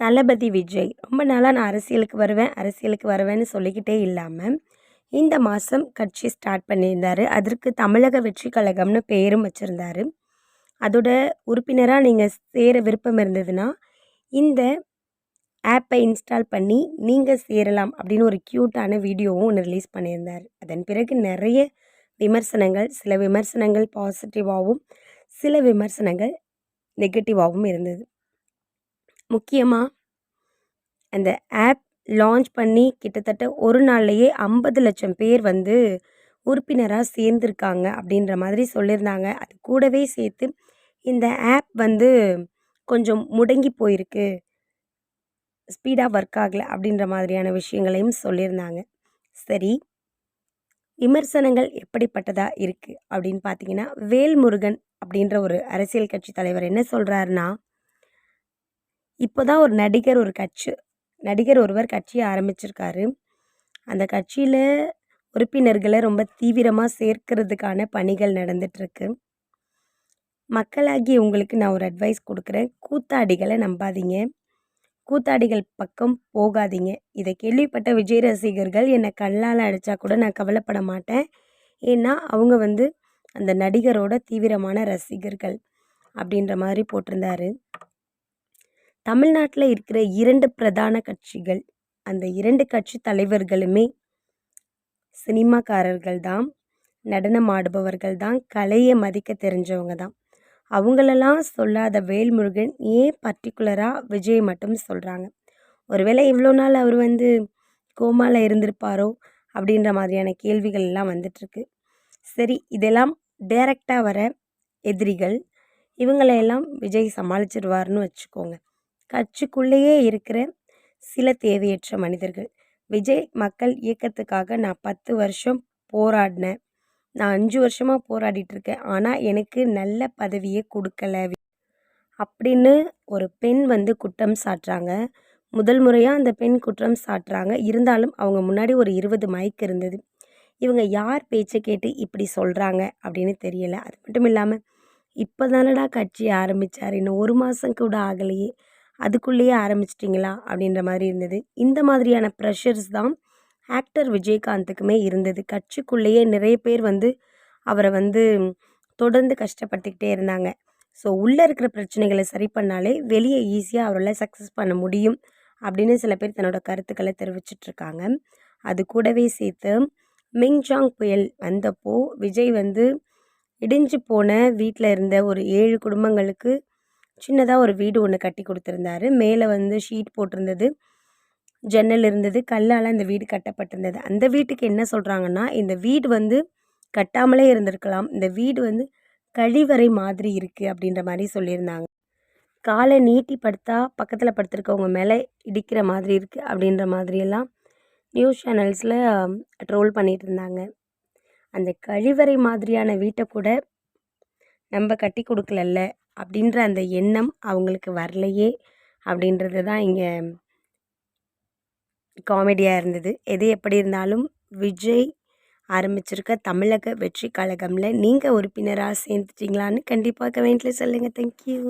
தளபதி விஜய். ரொம்ப நாளாக நான் அரசியலுக்கு வருவேன் அரசியலுக்கு வருவேன்னு சொல்லிக்கிட்டே இல்லாமல் இந்த மாதம் கட்சி ஸ்டார்ட் பண்ணியிருந்தார். அதற்கு தமிழக வெற்றி கழகம்னு பெயரும் வச்சுருந்தாரு. அதோட உறுப்பினராக நீங்கள் சேர விருப்பம் இருந்ததுன்னா இந்த ஆப்பை இன்ஸ்டால் பண்ணி நீங்கள் சேரலாம் அப்படின்னு ஒரு க்யூட்டான வீடியோவும் ஒன்று ரிலீஸ் பண்ணியிருந்தார். அதன் பிறகு நிறைய விமர்சனங்கள் சில விமர்சனங்கள் பாசிட்டிவாகவும் சில விமர்சனங்கள் நெகட்டிவாகவும் இருந்தது. முக்கியமாக அந்த ஆப் லான்ச் பண்ணி கிட்டத்தட்ட ஒரு நாள்லையே ஐம்பது லட்சம் பேர் வந்து உறுப்பினராக சேர்ந்துருக்காங்க அப்படின்ற மாதிரி சொல்லியிருந்தாங்க. அது கூடவே சேர்த்து இந்த ஆப் வந்து கொஞ்சம் முடங்கி போயிருக்கு. ஸ்பீடாக ஒர்க் ஆகலை அப்படின்ற மாதிரியான விஷயங்களையும் சொல்லியிருந்தாங்க. சரி விமர்சனங்கள் எப்படிப்பட்டதாக இருக்குது அப்படின்னு பார்த்தீங்கன்னா வேல்முருகன் அப்படின்ற ஒரு அரசியல் கட்சி தலைவர் என்ன சொல்கிறாருன்னா இப்போ தான் ஒரு நடிகர் ஒரு கட்சி நடிகர் ஒருவர் கட்சியை ஆரம்பிச்சிருக்காரு. அந்த கட்சியில் உறுப்பினர்களை ரொம்ப தீவிரமாக சேர்க்கிறதுக்கான பணிகள் நடந்துகிட்ருக்கு மக்களாகி உங்களுக்கு நான் ஒரு அட்வைஸ் கொடுக்குறேன். கூத்தாடிகளை நம்பாதீங்க. கூத்தாடிகள் பக்கம் போகாதீங்க. இதை கேள்விப்பட்ட விஜய் ரசிகர்கள் என்னை கல்லால் அடித்தா கூட நான் கவலைப்பட மாட்டேன். ஏன்னா அவங்க வந்து அந்த நடிகரோட தீவிரமான ரசிகர்கள் அப்படின்ற மாதிரி போட்டிருந்தாரு. தமிழ்நாட்டில் இருக்கிற இரண்டு பிரதான கட்சிகள் அந்த இரண்டு கட்சி தலைவர்களுமே சினிமாக்காரர்கள் தான் நடனம் ஆடுபவர்கள் தான் கலையை மதிக்க தெரிஞ்சவங்க தான். அவங்களெல்லாம் சொல்லாத வேல்முருகன் ஏன் பர்டிகுலராக விஜய் மட்டும் சொல்கிறாங்க ஒருவேளை இவ்வளோ நாள் அவர் வந்து கோமாவில் இருந்திருப்பாரோ அப்படின்ற மாதிரியான கேள்விகள் எல்லாம் வந்துட்டுருக்கு. சரி இதெல்லாம் டைரக்டாக வர எதிரிகள் இவங்களையெல்லாம் விஜய் சமாளிச்சிடுவார்னு வச்சுக்கோங்க. கட்சிக்குள்ளேயே இருக்கிற சில தேவையற்ற மனிதர்கள். விஜய் மக்கள் இயக்கத்துக்காக நான் பத்து வருஷம் போராடினேன். நான் அஞ்சு வருஷமாக போராடிட்டுருக்கேன் ஆனால் எனக்கு நல்ல பதவியை கொடுக்கல. அப்படின்னு ஒரு பெண் வந்து குற்றம் சாட்டுறாங்க. முதல் முறையாக அந்த பெண் குற்றம் சாட்டுறாங்க. இருந்தாலும் அவங்க முன்னாடி ஒரு இருபது மைக் இருந்தது. இவங்க யார் பேச்சை கேட்டு இப்படி சொல்கிறாங்க அப்படின்னு தெரியலை. அது மட்டும் இல்லாமல் இப்போ தானடா கட்சி ஆரம்பித்தார் இன்னும் ஒரு மாதம் கூட ஆகலையே. அதுக்குள்ளேயே ஆரம்பிச்சிட்டிங்களா? அப்படின்ற மாதிரி இருந்தது. இந்த மாதிரியான ப்ரெஷர்ஸ் தான் ஆக்டர் விஜயகாந்துக்குமே இருந்தது. கட்சிக்குள்ளேயே நிறைய பேர் வந்து அவரை வந்து தொடர்ந்து கஷ்டப்படுத்திக்கிட்டே இருந்தாங்க. ஸோ உள்ளே இருக்கிற பிரச்சனைகளை சரி பண்ணாலே வெளியே ஈஸியாக அவரால் சக்ஸஸ் பண்ண முடியும் அப்படின்னு சில பேர் தன்னோட கருத்துக்களை தெரிவிச்சிட்ருக்காங்க. அது கூடவே சேர்த்து மிங்ஜாங் புயல் வந்தப்போ விஜய் வந்து இடிஞ்சு போன வீட்டில் இருந்த ஒரு ஏழு குடும்பங்களுக்கு சின்னதாக ஒரு வீடு ஒன்று கட்டி கொடுத்துருந்தாரு. மேலே வந்து ஷீட் போட்டிருந்தது. ஜன்னல் இருந்தது. கல்லால் அந்த வீடு கட்டப்பட்டிருந்தது. அந்த வீட்டுக்கு என்ன சொல்கிறாங்கன்னா இந்த வீடு வந்து கட்டாமலே இருந்திருக்கலாம். இந்த வீடு வந்து கழிவறை மாதிரி இருக்குது அப்படின்ற மாதிரி சொல்லியிருந்தாங்க. காலை நீட்டி படுத்தா பக்கத்தில் படுத்துருக்கவங்க மேலே இடிக்கிற மாதிரி இருக்குது அப்படின்ற மாதிரியெல்லாம் நியூஸ் சேனல்ஸில் ட்ரோல் பண்ணிகிட்டு இருந்தாங்க அந்த கழிவறை மாதிரியான வீட்டை கூட நம்ம கட்டி கொடுக்கலல்ல. அப்படின்ற அந்த எண்ணம் அவங்களுக்கு வரலையே அப்படின்றது தான் இங்கே காமெடியாக இருந்தது. எது எப்படி இருந்தாலும் விஜய் ஆரம்பிச்சிருக்க தமிழக வெற்றி கழகமில் நீங்கள் உறுப்பினராக சேர்ந்துட்டிங்களான்னு கண்டிப்பாக கமெண்ட்டில் சொல்லுங்கள் தேங்க்யூ